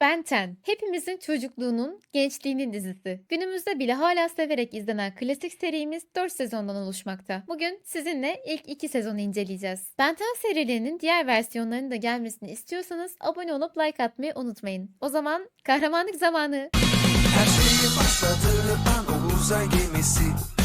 Ben 10. Hepimizin çocukluğunun, gençliğinin dizisi. Günümüzde bile hala severek izlenen klasik serimiz 4 sezondan oluşmakta. Bugün sizinle ilk 2 sezonu inceleyeceğiz. Ben 10 serilerinin diğer versiyonlarının da gelmesini istiyorsanız abone olup like atmayı unutmayın. O zaman kahramanlık zamanı. Her şeyi başladığı an o uzay gemisi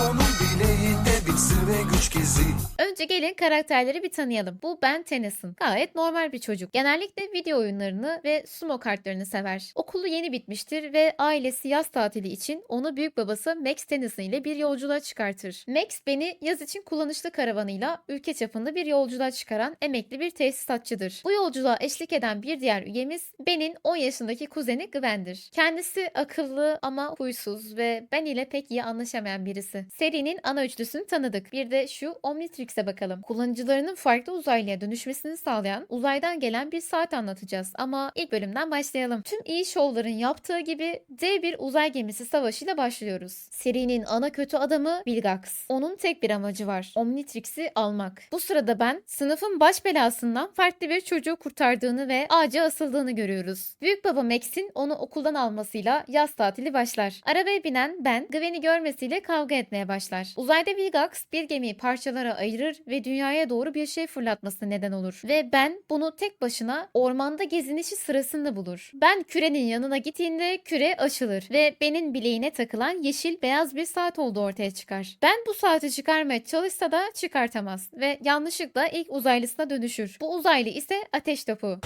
onun bileğinde bir ve güç gezi Önce gelin karakterleri bir tanıyalım. Bu Ben Tennyson. Gayet normal bir çocuk. Genellikle video oyunlarını ve sumo kartlarını sever. Okulu yeni bitmiştir ve ailesi yaz tatili için onu büyük babası Max Tennyson ile bir yolculuğa çıkartır. Max beni yaz için kullanışlı karavanıyla ülke çapında bir yolculuğa çıkaran emekli bir tesisatçıdır. Bu yolculuğa eşlik eden bir diğer üyemiz Ben'in 10 yaşındaki kuzeni Gwen'dir. Kendisi akıllı ama huysuz ve Ben ile pek iyi anlaşamayan birisi. Serinin ana üçlüsünü tanıdık. Bir de şu Omnitrix'e bakalım. Kullanıcılarının farklı uzaylıya dönüşmesini sağlayan uzaydan gelen bir saat anlatacağız. Ama ilk bölümden başlayalım. Tüm iyi şovların yaptığı gibi dev bir uzay gemisi savaşıyla başlıyoruz. Serinin ana kötü adamı Vilgax. Onun tek bir amacı var. Omnitrix'i almak. Bu sırada ben sınıfın baş belasından farklı bir çocuğu kurtardığını ve ağaca asıldığını görüyoruz. Büyük baba Max'in onu okuldan almasıyla yaz tatili başlar. Arabaya binen Ben, Gwen'i görmesiyle kavga etmeye başlar. Uzayda Vilgax bir gemiyi parçalara ayırır ve dünyaya doğru bir şey fırlatmasına neden olur. Ve Ben bunu tek başına ormanda gezinişi sırasında bulur. Ben kürenin yanına gittiğinde küre açılır ve Ben'in bileğine takılan yeşil beyaz bir saat olduğu ortaya çıkar. Ben bu saati çıkarmaya çalışsa da çıkartamaz ve yanlışlıkla ilk uzaylısına dönüşür. Bu uzaylı ise ateş topu.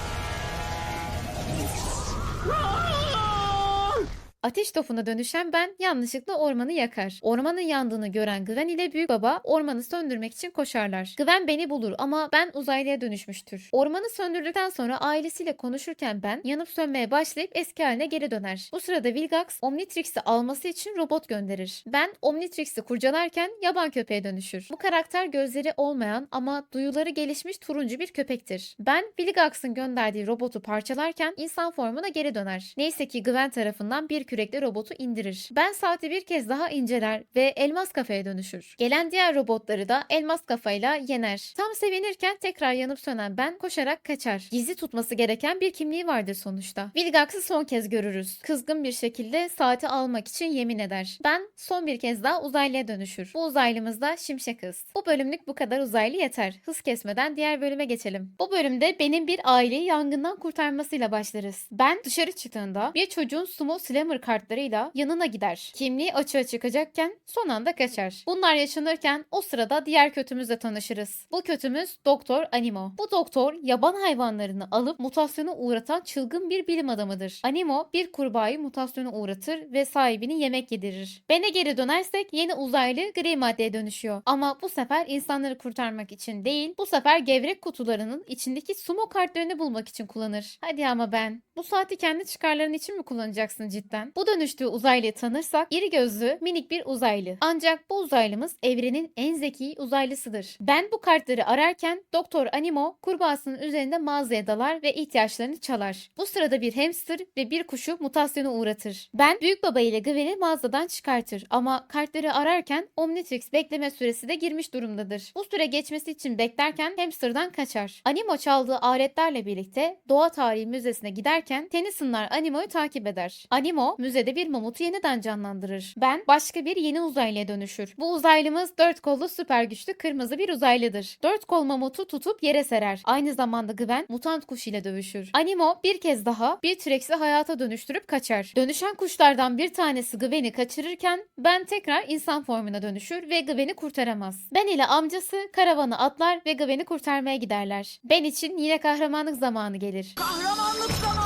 Ateş topuna dönüşen ben yanlışlıkla ormanı yakar. Ormanın yandığını gören Gwen ile büyük baba ormanı söndürmek için koşarlar. Gwen beni bulur ama ben uzaylıya dönüşmüştür. Ormanı söndürdükten sonra ailesiyle konuşurken ben yanıp sönmeye başlayıp eski haline geri döner. Bu sırada Vilgax Omnitrix'i alması için robot gönderir. Ben Omnitrix'i kurcalarken yaban köpeğe dönüşür. Bu karakter gözleri olmayan ama duyuları gelişmiş turuncu bir köpektir. Ben Vilgax'ın gönderdiği robotu parçalarken insan formuna geri döner. Neyse ki Gwen tarafından bir kürekle robotu indirir. Ben saati bir kez daha inceler ve elmas kafaya dönüşür. Gelen diğer robotları da elmas kafayla yener. Tam sevinirken tekrar yanıp sönen ben koşarak kaçar. Gizli tutması gereken bir kimliği vardır sonuçta. Vilgax'ı son kez görürüz. Kızgın bir şekilde saati almak için yemin eder. Ben son bir kez daha uzaylıya dönüşür. Bu uzaylımız da Şimşek Hız. Bu bölümlük bu kadar uzaylı yeter. Hız kesmeden diğer bölüme geçelim. Bu bölümde benim bir aileyi yangından kurtarmasıyla başlarız. Ben dışarı çıktığında bir çocuğun sumo slammer kartlarıyla yanına gider. Kimliği açığa çıkacakken son anda kaçar. Bunlar yaşanırken o sırada diğer kötümüzle tanışırız. Bu kötümüz Doktor Animo. Bu doktor yaban hayvanlarını alıp mutasyona uğratan çılgın bir bilim adamıdır. Animo bir kurbağayı mutasyona uğratır ve sahibini yemek yedirir. Bene geri dönersek yeni uzaylı gri maddeye dönüşüyor. Ama bu sefer insanları kurtarmak için değil, bu sefer gevrek kutularının içindeki sumo kartlarını bulmak için kullanır. Hadi ama ben. Bu saati kendi çıkarların için mi kullanacaksın cidden? Bu dönüştüğü uzaylıyı tanırsak iri gözlü minik bir uzaylı. Ancak bu uzaylımız evrenin en zeki uzaylısıdır. Ben bu kartları ararken Doktor Animo kurbağasının üzerinde mağazaya dalar ve ihtiyaçlarını çalar. Bu sırada bir hamster ve bir kuşu mutasyona uğratır. Ben büyük baba ile Gwen'i mağazadan çıkartır ama kartları ararken Omnitrix bekleme süresi de girmiş durumdadır. Bu süre geçmesi için beklerken hamsterdan kaçar. Animo çaldığı aletlerle birlikte Doğa Tarihi Müzesi'ne giderken Tennyson'lar Animo'yu takip eder. Animo müzede bir mamutu yeniden canlandırır. Ben başka bir yeni uzaylıya dönüşür. Bu uzaylımız dört kollu süper güçlü kırmızı bir uzaylıdır. Dört kol mamutu tutup yere serer. Aynı zamanda Gwen mutant kuş ile dövüşür. Animo bir kez daha bir T-Rex'i hayata dönüştürüp kaçar. Dönüşen kuşlardan bir tanesi Gwen'i kaçırırken ben tekrar insan formuna dönüşür ve Gwen'i kurtaramaz. Ben ile amcası karavanı atlar ve Gwen'i kurtarmaya giderler. Ben için yine kahramanlık zamanı gelir. Bu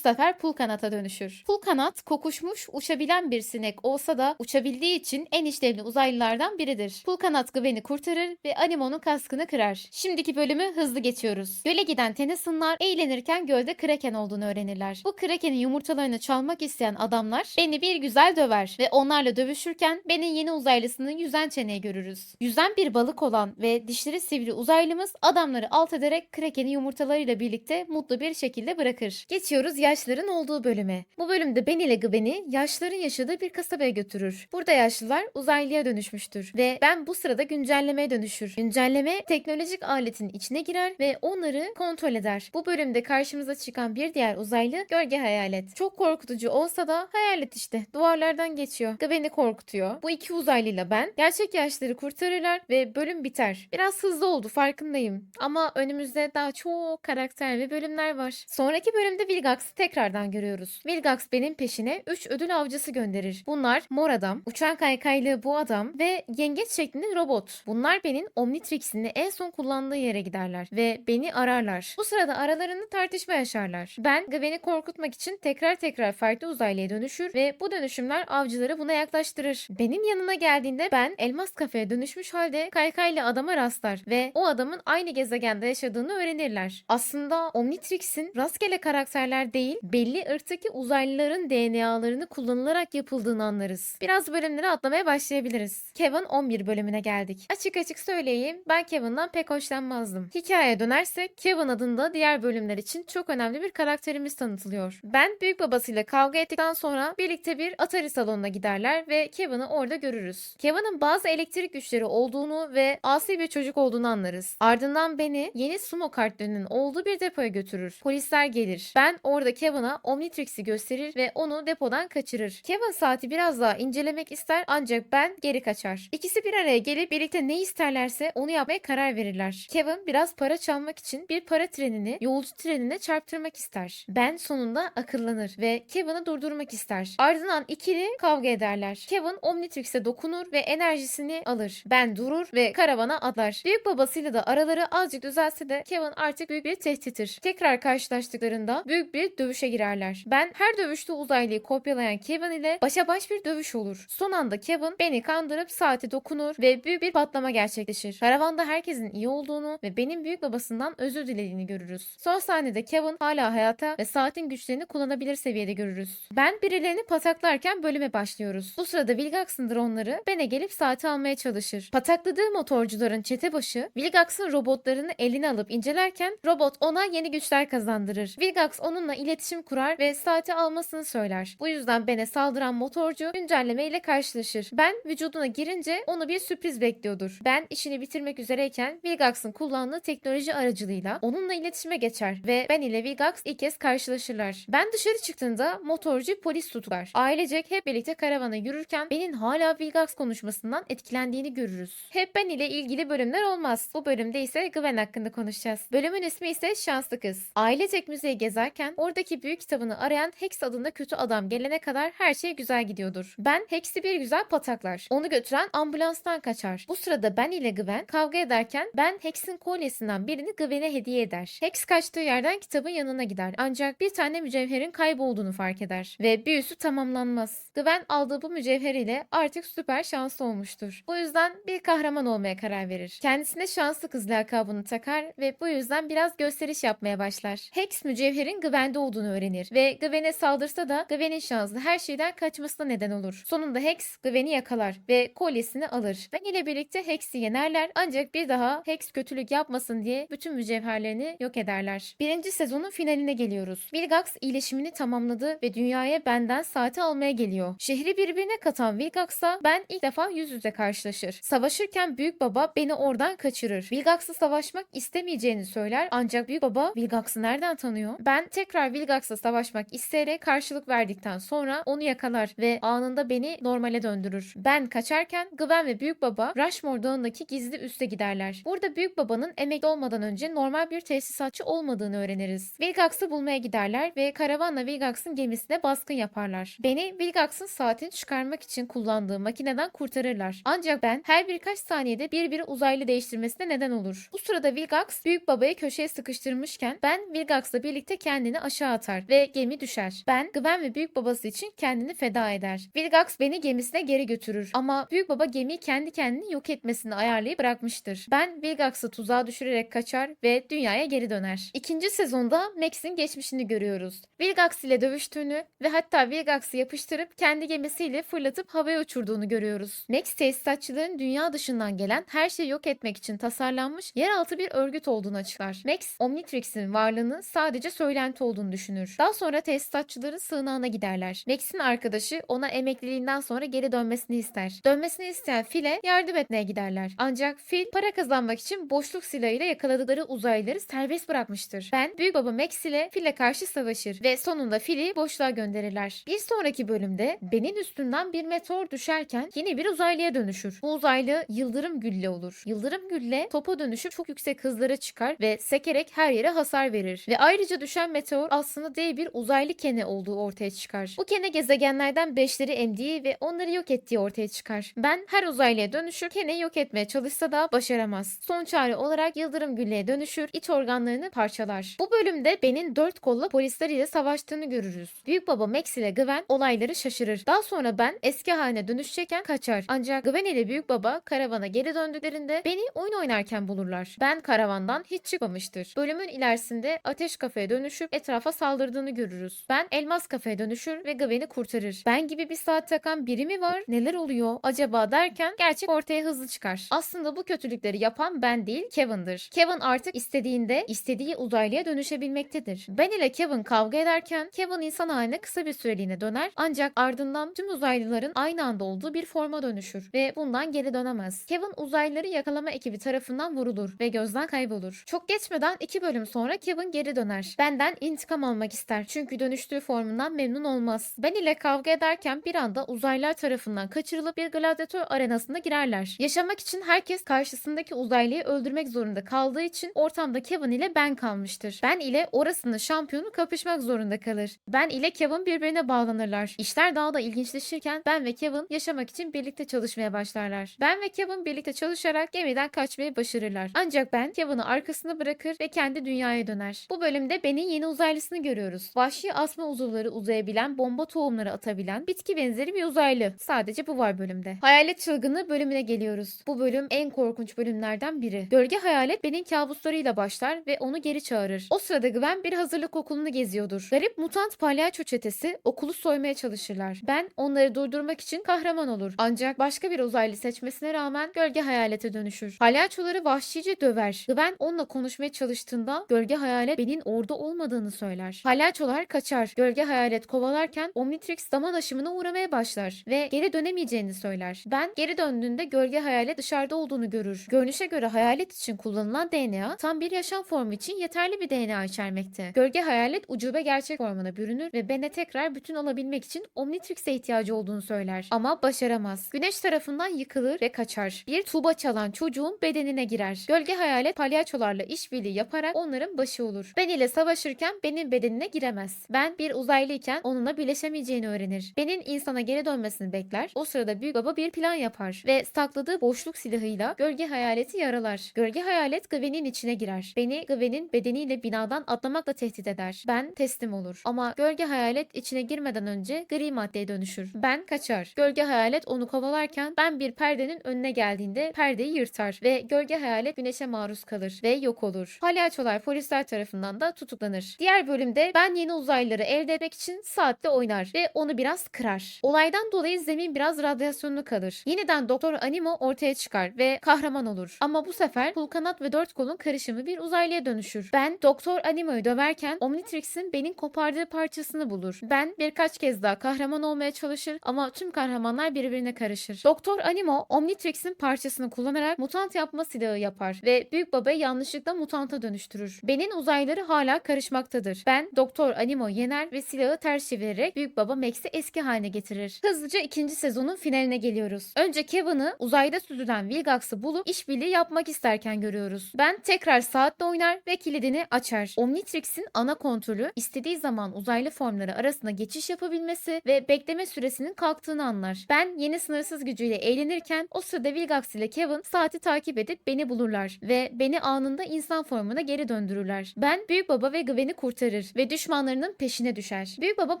sefer pul kanata dönüşür. Pul kanat kokuşmuş uçabilen bir sinek olsa da uçabildiği için en işlevli uzaylılardan biridir. Pul kanat Gwen'i kurtarır ve Animo'nun kaskını kırar. Şimdiki bölümü hızlı geçiyoruz. Göle giden Tennyson'lar eğlenirken gölde Kraken olduğunu öğrenirler. Bu Kraken'in yumurtalarını çalmak isteyen adamlar beni bir güzel döver ve onlarla dövüşürken Ben'in yeni uzaylısını yüzen çeneye görürüz. Yüzen bir balık olan ve dişleri sivri uzaylımız adamları alt ederek Kraken'i yumurtalarıyla birlikte mutlu bir şekilde bırakır. Geçiyoruz yer yaşlıların olduğu bölüme. Bu bölümde Ben ile Gwen'i yaşlıların yaşadığı bir kasabaya götürür. Burada yaşlılar uzaylıya dönüşmüştür ve Ben bu sırada güncellemeye dönüşür. Güncelleme teknolojik aletin içine girer ve onları kontrol eder. Bu bölümde karşımıza çıkan bir diğer uzaylı gölge hayalet. Çok korkutucu olsa da hayalet işte. Duvarlardan geçiyor. Gwen'i korkutuyor. Bu iki uzaylıyla Ben gerçek yaşları kurtarırlar ve bölüm biter. Biraz hızlı oldu farkındayım. Ama önümüzde daha çok karakter ve bölümler var. Sonraki bölümde Vilgax'ı tekrardan görüyoruz. Vilgax benim peşine 3 ödül avcısı gönderir. Bunlar mor adam, uçan kaykaylı bu adam ve yengeç şeklinde robot. Bunlar benim Omnitrix'ini en son kullandığı yere giderler ve beni ararlar. Bu sırada aralarında tartışma yaşarlar. Ben Gwen'i korkutmak için tekrar tekrar farklı uzaylıya dönüşür ve bu dönüşümler avcıları buna yaklaştırır. Benim yanına geldiğinde ben elmas kafeye dönüşmüş halde kaykaylı adama rastlar ve o adamın aynı gezegende yaşadığını öğrenirler. Aslında Omnitrix'in rastgele karakterler değil, belli ırktaki uzaylıların DNA'larını kullanılarak yapıldığını anlarız. Biraz bölümleri atlamaya başlayabiliriz. Kevin 11 bölümüne geldik. Açık açık söyleyeyim, ben Kevin'dan pek hoşlanmazdım. Hikayeye dönersek, Kevin adında diğer bölümler için çok önemli bir karakterimiz tanıtılıyor. Ben büyük babasıyla kavga ettikten sonra birlikte bir Atari salonuna giderler ve Kevin'i orada görürüz. Kevin'in bazı elektrik güçleri olduğunu ve asi bir çocuk olduğunu anlarız. Ardından beni yeni sumo kartlarının olduğu bir depoya götürür. Polisler gelir. Ben orada Kevin'a Omnitrix'i gösterir ve onu depodan kaçırır. Kevin saati biraz daha incelemek ister ancak ben geri kaçar. İkisi bir araya gelip birlikte ne isterlerse onu yapmaya karar verirler. Kevin biraz para çalmak için bir para trenini yolcu trenine çarptırmak ister. Ben sonunda akıllanır ve Kevin'i durdurmak ister. Ardından ikili kavga ederler. Kevin Omnitrix'e dokunur ve enerjisini alır. Ben durur ve karavana atlar. Büyük babasıyla da araları azıcık düzelse de Kevin artık büyük bir tehdittir. Tekrar karşılaştıklarında büyük bir dövüşe girerler. Ben her dövüşte uzaylıyı kopyalayan Kevin ile başa baş bir dövüş olur. Son anda Kevin beni kandırıp saate dokunur ve büyük bir patlama gerçekleşir. Karavanda herkesin iyi olduğunu ve benim büyük babasından özür dilediğini görürüz. Son sahnede Kevin hala hayata ve saatin güçlerini kullanabilir seviyede görürüz. Ben birilerini pataklarken bölüme başlıyoruz. Bu sırada Vilgax'ın dronları Ben'e gelip saati almaya çalışır. Patakladığı motorcuların çete başı Vilgax'ın robotlarını eline alıp incelerken robot ona yeni güçler kazandırır. Vilgax onunla iletişim kurar ve saati almasını söyler. Bu yüzden Ben'e saldıran motorcu güncelleme ile karşılaşır. Ben vücuduna girince onu bir sürpriz bekliyordur. Ben işini bitirmek üzereyken Vilgax'ın kullandığı teknoloji aracılığıyla onunla iletişime geçer ve Ben ile Vilgax ilk kez karşılaşırlar. Ben dışarı çıktığında motorcu polis tutuklar. Ailecek hep birlikte karavana yürürken Ben'in hala Vilgax konuşmasından etkilendiğini görürüz. Hep Ben ile ilgili bölümler olmaz. Bu bölümde ise Gwen hakkında konuşacağız. Bölümün ismi ise Şanslı Kız. Ailecek müzeyi gezerken oradaki büyük kitabını arayan Hex adında kötü adam gelene kadar her şey güzel gidiyordur. Ben Hex'i bir güzel pataklar. Onu götüren ambulanstan kaçar. Bu sırada Ben ile Gwen kavga ederken Ben Hex'in kolyesinden birini Gwen'e hediye eder. Hex kaçtığı yerden kitabın yanına gider. Ancak bir tane mücevherin kaybolduğunu fark eder. Ve büyüsü tamamlanmaz. Gwen aldığı bu mücevher ile artık süper şanslı olmuştur. Bu yüzden bir kahraman olmaya karar verir. Kendisine şanslı kız lakabını takar ve bu yüzden biraz gösteriş yapmaya başlar. Hex mücevherin Gwen'de olduğunu öğrenir ve Gwen'e saldırsa da Gwen'in şanslı her şeyden kaçmasına neden olur. Sonunda Hex Gwen'i yakalar ve kolyesini alır. Ben ile birlikte Hex'i yenerler ancak bir daha Hex kötülük yapmasın diye bütün mücevherlerini yok ederler. Birinci sezonun finaline geliyoruz. Vilgax iyileşimini tamamladı ve dünyaya benden saati almaya geliyor. Şehri birbirine katan Vilgax'la ben ilk defa yüz yüze karşılaşır. Savaşırken büyük baba beni oradan kaçırır. Vilgax'la savaşmak istemeyeceğini söyler ancak büyük baba Vilgax'ı nereden tanıyor? Ben tekrar Vilgax'la savaşmak isteyerek karşılık verdikten sonra onu yakalar ve anında beni normale döndürür. Ben kaçarken Gwen ve büyük baba Rushmore Dağı'ndaki gizli üste giderler. Burada büyük babanın emekli olmadan önce normal bir tesisatçı olmadığını öğreniriz. Vilgax'ı bulmaya giderler ve karavanla Vilgax'ın gemisine baskın yaparlar. Beni Vilgax'ın saatini çıkarmak için kullandığı makineden kurtarırlar. Ancak ben her birkaç saniyede bir bir uzaylı değiştirmesine neden olur. Bu sırada Vilgax büyük babayı köşeye sıkıştırmışken ben Vilgax'la birlikte kendini aşağı atar ve gemi düşer. Ben Gwen ve büyük babası için kendini feda eder. Vilgax beni gemisine geri götürür ama büyük baba gemiyi kendi kendini yok etmesini ayarlayıp bırakmıştır. Ben Vilgax'ı tuzağa düşürerek kaçar ve dünyaya geri döner. İkinci sezonda Max'in geçmişini görüyoruz. Vilgax ile dövüştüğünü ve hatta Vilgax'ı yapıştırıp kendi gemisiyle fırlatıp havaya uçurduğunu görüyoruz. Max tesisatçıların dünya dışından gelen her şeyi yok etmek için tasarlanmış yeraltı bir örgüt olduğunu açıklar. Max, Omnitrix'in varlığını sadece söylenti olduğunu düşünür. Daha sonra tesisatçıların sığınağına giderler. Max'in arkadaşı ona emekliliğinden sonra geri dönmesini ister. Dönmesini isteyen Phil'e yardım etmeye giderler. Ancak Phil para kazanmak için boşluk silahıyla yakaladıkları uzaylıları serbest bırakmıştır. Ben büyük baba Max ile Phil'e karşı savaşır ve sonunda Phil'i boşluğa gönderirler. Bir sonraki bölümde Ben'in üstünden bir meteor düşerken yeni bir uzaylıya dönüşür. Bu uzaylı yıldırım gülle olur. Yıldırım gülle topa dönüşüp çok yüksek hızlara çıkar ve sekerek her yere hasar verir. Ve ayrıca düşen meteor aslında dev bir uzaylı kene olduğu ortaya çıkar. Bu kene gezegenlerden beşleri emdiği ve onları yok ettiği ortaya çıkar. Ben her uzaylıya dönüşür keneyi yok etmeye çalışsa da başaramaz. Son çare olarak yıldırım gülleye dönüşür, iç organlarını parçalar. Bu bölümde Ben'in dört kolla polisler ile savaştığını görürüz. Büyük baba Max ile Gwen olayları şaşırır. Daha sonra Ben eski haline dönüşecekken kaçar. Ancak Gwen ile büyük baba karavana geri döndüklerinde Ben'i oyun oynarken bulurlar. Ben karavandan hiç çıkmamıştır. Bölümün ilerisinde ateş kafeye dönüşüp etrafa saldırdığını görürüz. Ben elmas kafeye dönüşür ve Gwen'i kurtarır. Ben gibi bir saat takan biri mi var? Neler oluyor acaba derken gerçek ortaya hızlı çıkar. Aslında bu kötülükleri yapan ben değil Kevin'dir. Kevin artık istediğinde istediği uzaylıya dönüşebilmektedir. Ben ile Kevin kavga ederken Kevin insan haline kısa bir süreliğine döner ancak ardından tüm uzaylıların aynı anda olduğu bir forma dönüşür ve bundan geri dönemez. Kevin uzaylıları yakalama ekibi tarafından vurulur ve gözden kaybolur. Çok geçmeden iki bölüm sonra Kevin geri döner. Benden intikam almak ister çünkü dönüştüğü formundan memnun olmaz. Ben ile kavga ederken bir anda uzaylılar tarafından kaçırılıp bir gladyatör arenasına girerler. Yaşamak için herkes karşısındaki uzaylıyı öldürmek zorunda kaldığı için ortamda Kevin ile Ben kalmıştır. Ben ile orasının şampiyonu kapışmak zorunda kalır. Ben ile Kevin birbirine bağlanırlar. İşler daha da ilginçleşirken Ben ve Kevin yaşamak için birlikte çalışmaya başlarlar. Ben ve Kevin birlikte çalışarak gemiden kaçmayı başarırlar. Ancak Ben Kevin'i arkasında bırakır ve kendi dünyaya döner. Bu bölümde Ben'in yeni uzaylısını görüyoruz. Vahşi asma uzuvları uzayabilen, bomba tohumları atabilen, bitki benzeri bir uzaylı. Sadece bu var bölümde. Hayalet çılgını bölümüne geliyoruz. Bu bölüm en korkunç bölümlerden biri. Gölge hayalet Ben'in kabuslarıyla başlar ve onu geri çağırır. O sırada Gwen bir hazırlık okulunu geziyordur. Garip mutant palyaço çetesi okulu soymaya çalışırlar. Ben onları durdurmak için kahraman olur. Ancak başka bir uzaylı seçmesine rağmen gölge hayalete dönüşür. Palyaçoları vahşice döver. Gwen onunla konuşmaya çalıştığında gölge hayalet Ben'in orada olmadığını söyler. Palyaçolar kaçar. Gölge hayalet kovalarken Omnitrix zaman aşımına uğramaya başlar ve geri dönemeyeceğini söyler. Ben geri döndüğünde gölge hayalet dışarıda olduğunu görür. Görünüşe göre hayalet için kullanılan DNA tam bir yaşam formu için yeterli bir DNA içermekte. Gölge hayalet ucube gerçek formuna bürünür ve Ben'e tekrar bütün olabilmek için Omnitrix'e ihtiyacı olduğunu söyler. Ama başaramaz. Güneş tarafından yıkılır ve kaçar. Bir tuba çalan çocuğun bedenine girer. Gölge hayalet palyaçolarla işbirliği yaparak onların başı olur. Ben ile savaşırken Ben'in bedenine giremez. Ben bir uzaylıyken onunla birleşemeyeceğini öğrenir. Ben'in insana geri dönmesini bekler. O sırada büyük baba bir plan yapar ve sakladığı boşluk silahıyla gölge hayaleti yaralar. Gölge hayalet Gwen'in içine girer. Beni Gwen'in bedeniyle binadan atlamakla tehdit eder. Ben teslim olur. Ama gölge hayalet içine girmeden önce gri maddeye dönüşür. Ben kaçar. Gölge hayalet onu kovalarken ben bir perdenin önüne geldiğinde perdeyi yırtar ve gölge hayalet güneşe maruz kalır ve yok olur. Palyaçolar polisler tarafından da tutuklanır. Diğer bölümde ben yeni uzaylıları elde etmek için saatte oynar ve onu biraz kırar. Olaydan dolayı zemin biraz radyasyonlu kalır. Yeniden Doktor Animo ortaya çıkar ve kahraman olur. Ama bu sefer pul kanat ve dört kolun karışımı bir uzaylıya dönüşür. Ben Doktor Animo'yu döverken Omnitrix'in benim kopardığı parçasını bulur. Ben birkaç kez daha kahraman olmaya çalışır ama tüm kahramanlar birbirine karışır. Doktor Animo Omnitrix'in parçasını kullanarak mutant yapma silahı yapar ve büyük babayı yanlışlıkla mutanta dönüştürür. Ben'in uzayları hala karışmaktadır. Ben Doktor Animo yener ve silahı ters çevirerek büyük baba Max'i eski haline getirir. Hızlıca ikinci sezonun finaline geliyoruz. Önce Kevin'ı uzayda süzülen Vilgax'ı bulup işbirliği yapmak isterken görüyoruz. Ben tekrar saatle oynar ve kilidini açar. Omnitrix'in ana kontrolü istediği zaman uzaylı formları arasında geçiş yapabilmesi ve bekleme süresinin kalktığını anlar. Ben yeni sınırsız gücüyle eğlenirken o sırada Vilgax ile Kevin saati takip edip beni bulurlar ve beni anında insan formuna geri döndürürler. Ben Büyük Baba ve Gwen'i kurtarır ve düşmanlarının peşine düşer. Büyük Baba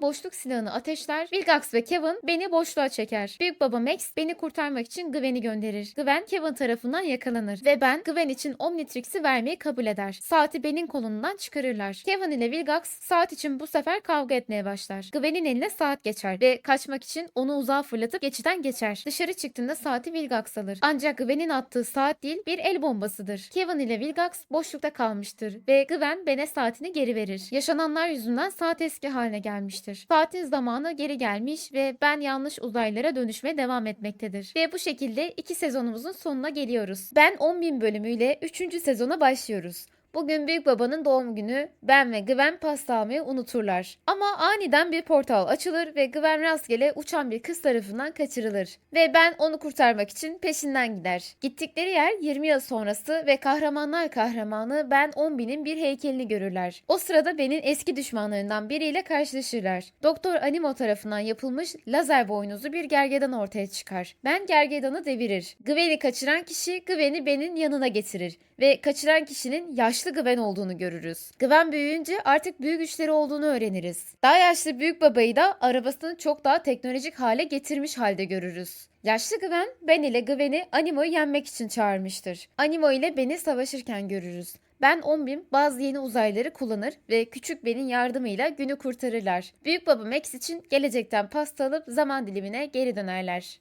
boşluk silahını ateşler. Vilgax ve Kevin beni boşluğa çeker. Büyük Baba Max beni kurtarmak için Gwen'i gönderir. Gwen Kevin tarafından yakalanır ve ben Gwen için Omnitrix'i vermeyi kabul eder. Saati Ben'in kolundan çıkarırlar. Kevin ile Vilgax saat için bu sefer kavga etmeye başlar. Gwen'in eline saat geçer ve kaçmak için onu uzağa fırlatıp geçiden geçer. Dışarı çıktığında saati Vilgax alır. Ancak Gwen'in attığı saat değil bir el bombasıdır. Kevin ile Vilgax boşlukta kalmıştır ve Gwen Ben'e saatini geri verir. Yaşanan Yaşananlar yüzünden saat eski haline gelmiştir. Saatin zamanı geri gelmiş ve ben yanlış uzaylılara dönüşmeye devam etmektedir. Ve bu şekilde iki sezonumuzun sonuna geliyoruz. Ben 10.000 bölümüyle 3. sezona başlıyoruz. Bugün büyük babanın doğum günü. Ben ve Gwen pasta almayı unuturlar. Ama aniden bir portal açılır ve Gwen rastgele uçan bir kız tarafından kaçırılır. Ve ben onu kurtarmak için peşinden gider. Gittikleri yer 20 yıl sonrası ve kahramanlar kahramanı Ben 10.000'in bir heykelini görürler. O sırada Ben'in eski düşmanlarından biriyle karşılaşırlar. Doktor Animo tarafından yapılmış lazer boynuzlu bir gergedan ortaya çıkar. Ben gergedanı devirir. Gwen'i kaçıran kişi Gwen'i Ben'in yanına getirir ve kaçıran kişinin yaşlı Gwen olduğunu görürüz. Gwen büyüyünce artık büyük güçleri olduğunu öğreniriz. Daha yaşlı büyük babayı da arabasını çok daha teknolojik hale getirmiş halde görürüz. Yaşlı Gwen, Ben ile Gwen'i Animo'yu yenmek için çağırmıştır. Animo ile Ben'i savaşırken görürüz. Ben 10.000 bazı yeni uzaylıları kullanır ve küçük Ben'in yardımıyla günü kurtarırlar. Büyük baba Max için gelecekten pasta alıp zaman dilimine geri dönerler.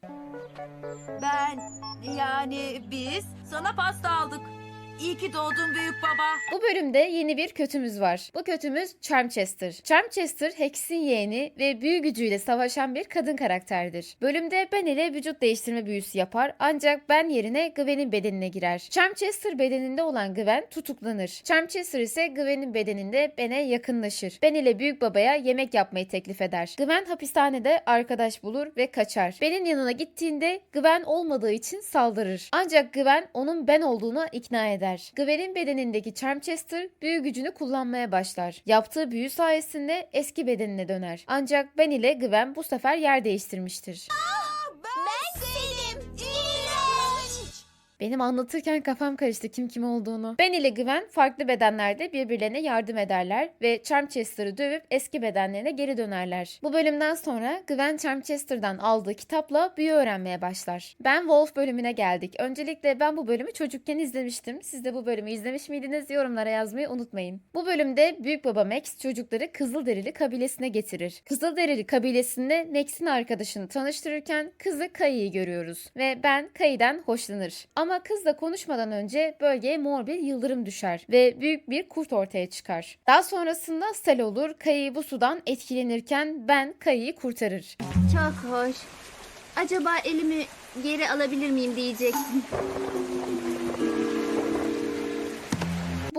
Ben yani biz sana pasta aldık. İyi ki doğdun büyük baba. Bu bölümde yeni bir kötümüz var. Bu kötümüz Charmchester. Charmchester Hex'in yeğeni ve büyü gücüyle savaşan bir kadın karakterdir. Bölümde Ben ile vücut değiştirme büyüsü yapar ancak Ben yerine Gwen'in bedenine girer. Charmchester bedeninde olan Gwen tutuklanır. Charmchester ise Gwen'in bedeninde Ben'e yakınlaşır. Ben ile büyük babaya yemek yapmayı teklif eder. Gwen hapishanede arkadaş bulur ve kaçar. Ben'in yanına gittiğinde Gwen olmadığı için saldırır. Ancak Gwen onun Ben olduğuna ikna eder. Gwen'in bedenindeki Charmchester büyü gücünü kullanmaya başlar. Yaptığı büyü sayesinde eski bedenine döner. Ancak Ben ile Gwen bu sefer yer değiştirmiştir. Benim anlatırken kafam karıştı kim kim olduğunu. Ben ile Gwen farklı bedenlerde birbirlerine yardım ederler ve Charmchester'ı dövüp eski bedenlerine geri dönerler. Bu bölümden sonra Gwen Charmchester'dan aldığı kitapla büyü öğrenmeye başlar. Ben Wolf bölümüne geldik. Öncelikle ben bu bölümü çocukken izlemiştim. Siz de bu bölümü izlemiş miydiniz? Yorumlara yazmayı unutmayın. Bu bölümde Büyük Baba Max çocukları Kızılderili kabilesine getirir. Kızılderili kabilesinde Max'in arkadaşını tanıştırırken kızı Kayı'yı görüyoruz. Ve ben Kayı'dan hoşlanır. Ama kızla konuşmadan önce bölgeye mor bir yıldırım düşer ve büyük bir kurt ortaya çıkar. Daha sonrasında sel olur. Kayı bu sudan etkilenirken ben Kayı'yı kurtarır. Çok hoş. Acaba elimi geri alabilir miyim diyecektim.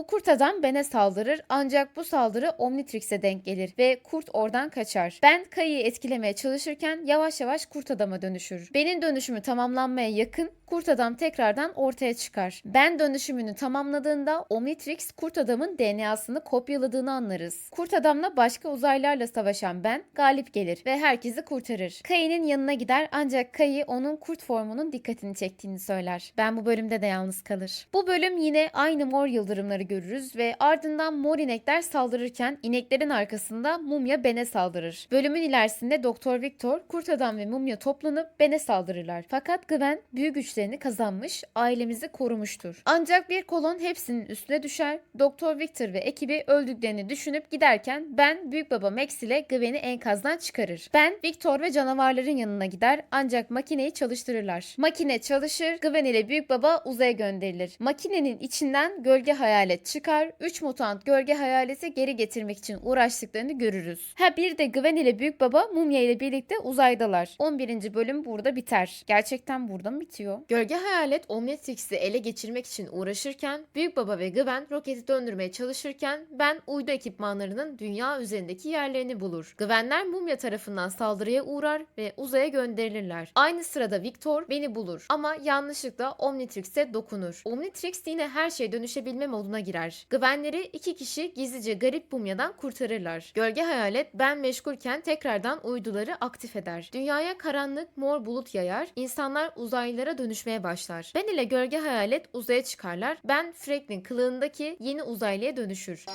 Bu kurt adam Ben'e saldırır ancak bu saldırı Omnitrix'e denk gelir ve kurt oradan kaçar. Ben Kayı'yı etkilemeye çalışırken yavaş yavaş kurt adama dönüşür. Ben'in dönüşümü tamamlanmaya yakın kurt adam tekrardan ortaya çıkar. Ben dönüşümünü tamamladığında Omnitrix kurt adamın DNA'sını kopyaladığını anlarız. Kurt adamla başka uzaylılarla savaşan Ben galip gelir ve herkesi kurtarır. Kayı'nın yanına gider ancak Kayı onun kurt formunun dikkatini çektiğini söyler. Ben bu bölümde de yalnız kalır. Bu bölüm yine aynı mor yıldırımları görürüz ve ardından mor inekler saldırırken ineklerin arkasında Mumya Ben'e saldırır. Bölümün ilerisinde Doktor Victor, Kurt Adam ve Mumya toplanıp Ben'e saldırırlar. Fakat Gwen büyü güçlerini kazanmış, ailemizi korumuştur. Ancak bir kolon hepsinin üstüne düşer. Doktor Victor ve ekibi öldüklerini düşünüp giderken Ben büyük baba Max ile Gwen'i enkazdan çıkarır. Ben Victor ve canavarların yanına gider ancak makineyi çalıştırırlar. Makine çalışır, Gwen ile büyük baba uzaya gönderilir. Makinenin içinden gölge hayalet çıkar. 3 mutant gölge hayaleti geri getirmek için uğraştıklarını görürüz. Ha bir de Gwen ile büyük baba Mumya ile birlikte uzaydalar. 11. bölüm burada biter. Gerçekten burada mı bitiyor? Gölge hayalet Omnitrix'i ele geçirmek için uğraşırken büyük baba ve Gwen roketi döndürmeye çalışırken Ben uydu ekipmanlarının dünya üzerindeki yerlerini bulur. Gwenler Mumya tarafından saldırıya uğrar ve uzaya gönderilirler. Aynı sırada Victor beni bulur ama yanlışlıkla Omnitrix'e dokunur. Omnitrix yine her şeye dönüşebilme moduna girer. Gwenleri iki kişi gizlice garip Mumya'dan kurtarırlar. Gölge hayalet ben meşgulken tekrardan uyduları aktif eder. Dünyaya karanlık mor bulut yayar, insanlar uzaylılara dönüşmeye başlar. Ben ile gölge hayalet uzaya çıkarlar. Ben Franklin kılığındaki yeni uzaylıya dönüşür.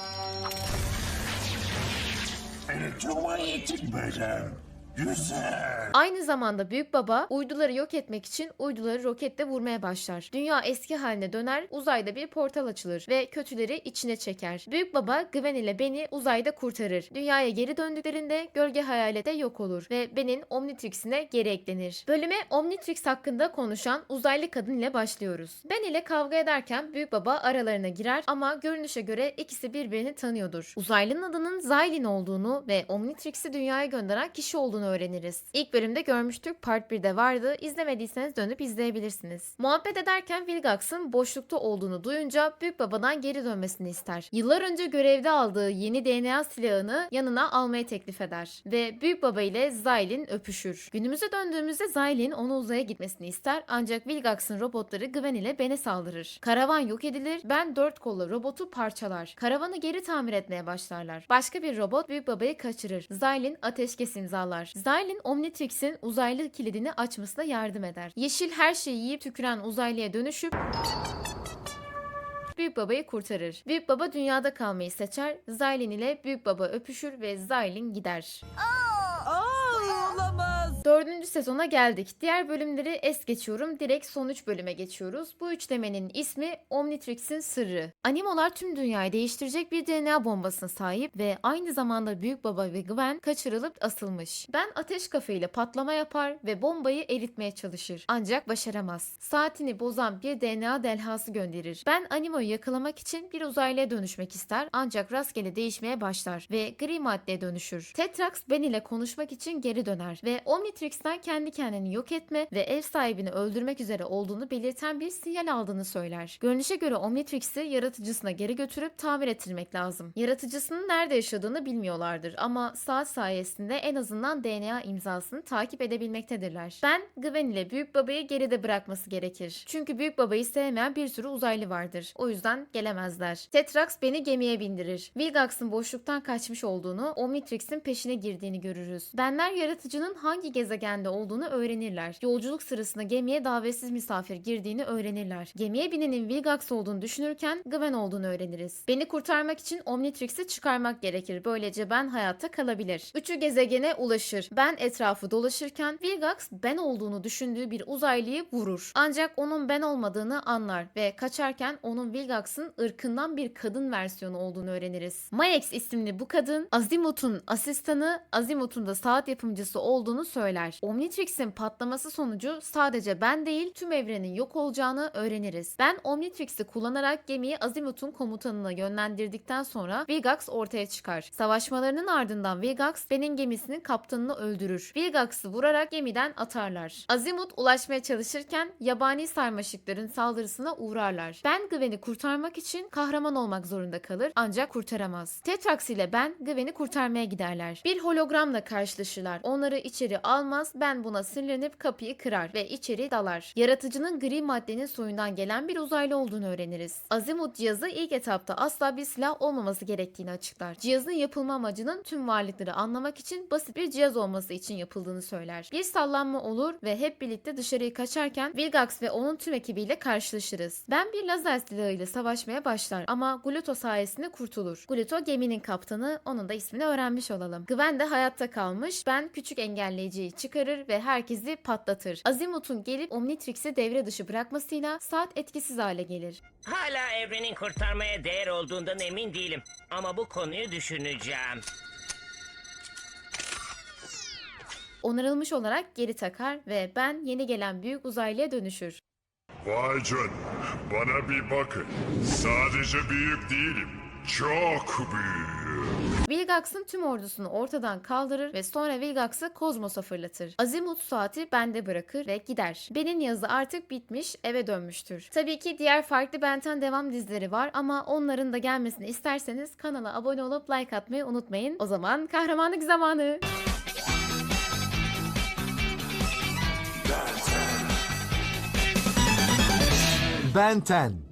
Elektromanyetik beden. Güzel. Aynı zamanda büyük baba uyduları yok etmek için uyduları roketle vurmaya başlar. Dünya eski haline döner, uzayda bir portal açılır ve kötüleri içine çeker. Büyük baba Gwen ile Ben'i uzayda kurtarır. Dünyaya geri döndüklerinde gölge hayalete yok olur ve Ben'in Omnitrix'ine geri eklenir. Bölüme Omnitrix hakkında konuşan uzaylı kadın ile başlıyoruz. Ben ile kavga ederken büyük baba aralarına girer ama görünüşe göre ikisi birbirini tanıyordur. Uzaylının adının Zaylin olduğunu ve Omnitrix'i dünyaya gönderen kişi olduğunu öğreniriz. İlk bölümde görmüştük, part 1'de vardı. İzlemediyseniz dönüp izleyebilirsiniz. Muhabbet ederken Vilgax'ın boşlukta olduğunu duyunca büyük babadan geri dönmesini ister. Yıllar önce görevde aldığı yeni DNA silahını yanına almayı teklif eder ve büyük baba ile Zaylin öpüşür. Günümüze döndüğümüzde Zaylin onu uzaya gitmesini ister ancak Vilgax'ın robotları Gwen ile Ben'e saldırır. Karavan yok edilir, Ben dört kollu robotu parçalar. Karavanı geri tamir etmeye başlarlar. Başka bir robot büyük babayı kaçırır. Zaylin ateşkes imzalar. Zaylin Omnitrix'in uzaylı kilidini açmasına yardım eder. Yeşil her şeyi yiyip tüküren uzaylıya dönüşüp Büyük babayı kurtarır. Büyük baba dünyada kalmayı seçer. Zaylin ile büyük baba öpüşür ve Zaylin gider. Aa. Dördüncü sezona geldik. Diğer bölümleri es geçiyorum. Direkt son 3 bölüme geçiyoruz. Bu üçlemenin ismi Omnitrix'in sırrı. Animolar tüm dünyayı değiştirecek bir DNA bombasına sahip ve aynı zamanda Büyük Baba ve Gwen kaçırılıp asılmış. Ben ateş kafayla patlama yapar ve bombayı eritmeye çalışır. Ancak başaramaz. Saatini bozan bir DNA delhası gönderir. Ben Animo'yu yakalamak için bir uzaylıya dönüşmek ister ancak rastgele değişmeye başlar ve gri maddeye dönüşür. Tetrax Ben ile konuşmak için geri döner ve Omnitrix'ten kendi kendini yok etme ve ev sahibini öldürmek üzere olduğunu belirten bir sinyal aldığını söyler. Görünüşe göre Omnitrix'i yaratıcısına geri götürüp tamir ettirmek lazım. Yaratıcısının nerede yaşadığını bilmiyorlardır ama saat sayesinde en azından DNA imzasını takip edebilmektedirler. Ben Gwen ile Büyük Baba'yı geride bırakması gerekir. Çünkü Büyük Baba'yı sevmeyen bir sürü uzaylı vardır. O yüzden gelemezler. Tetrax beni gemiye bindirir. Vilgax'ın boşluktan kaçmış olduğunu, Omnitrix'in peşine girdiğini görürüz. Benler yaratıcının hangi gezegende olduğunu öğrenirler. Yolculuk sırasında gemiye davetsiz misafir girdiğini öğrenirler. Gemiye binenin Vilgax olduğunu düşünürken Gwen olduğunu öğreniriz. Beni kurtarmak için Omnitrix'i çıkarmak gerekir. Böylece ben hayatta kalabilir. Üçü gezegene ulaşır. Ben etrafı dolaşırken Vilgax ben olduğunu düşündüğü bir uzaylıyı vurur. Ancak onun ben olmadığını anlar ve kaçarken onun Vilgax'ın ırkından bir kadın versiyonu olduğunu öğreniriz. Mayex isimli bu kadın Azimut'un asistanı, Azimut'un da saat yapımcısı olduğunu söyler. Omnitrix'in patlaması sonucu sadece ben değil tüm evrenin yok olacağını öğreniriz. Ben Omnitrix'i kullanarak gemiyi Azimut'un komutanına yönlendirdikten sonra Vilgax ortaya çıkar. Savaşmalarının ardından Vilgax Ben'in gemisinin kaptanını öldürür. Vilgax'ı vurarak gemiden atarlar. Azimut ulaşmaya çalışırken yabani sarmaşıkların saldırısına uğrarlar. Ben Gwen'i kurtarmak için kahraman olmak zorunda kalır ancak kurtaramaz. Tetrax ile Ben Gwen'i kurtarmaya giderler. Bir hologramla karşılaşırlar. Onları içeri almaz. Ben buna sinirlenip kapıyı kırar ve içeri dalar. Yaratıcının gri maddenin soyundan gelen bir uzaylı olduğunu öğreniriz. Azimut cihazı ilk etapta asla bir silah olmaması gerektiğini açıklar. Cihazın yapılma amacının tüm varlıkları anlamak için basit bir cihaz olması için yapıldığını söyler. Bir sallanma olur ve hep birlikte dışarıya kaçarken Vilgax ve onun tüm ekibiyle karşılaşırız. Ben bir lazer silahıyla savaşmaya başlar ama Gluto sayesinde kurtulur. Gluto geminin kaptanı, onun da ismini öğrenmiş olalım. Gwen de hayatta kalmış. Ben küçük engelleyiciyi çıkarır ve herkesi patlatır. Azimut'un gelip Omnitrix'i devre dışı bırakmasıyla saat etkisiz hale gelir. Hala evrenin kurtarmaya değer olduğundan emin değilim. Ama bu konuyu düşüneceğim. Onarılmış olarak geri takar ve ben yeni gelen büyük uzaylıya dönüşür. Vay canına, bana bir bakın. Sadece büyük değilim, çok büyük. Vilgax'ın tüm ordusunu ortadan kaldırır ve sonra Vilgax'ı kozmosa fırlatır. Azimut saati bende bırakır ve gider. Ben'in yazı artık bitmiş, eve dönmüştür. Tabii ki diğer farklı Benten devam dizileri var ama onların da gelmesini isterseniz kanala abone olup like atmayı unutmayın. O zaman kahramanlık zamanı. Ben 10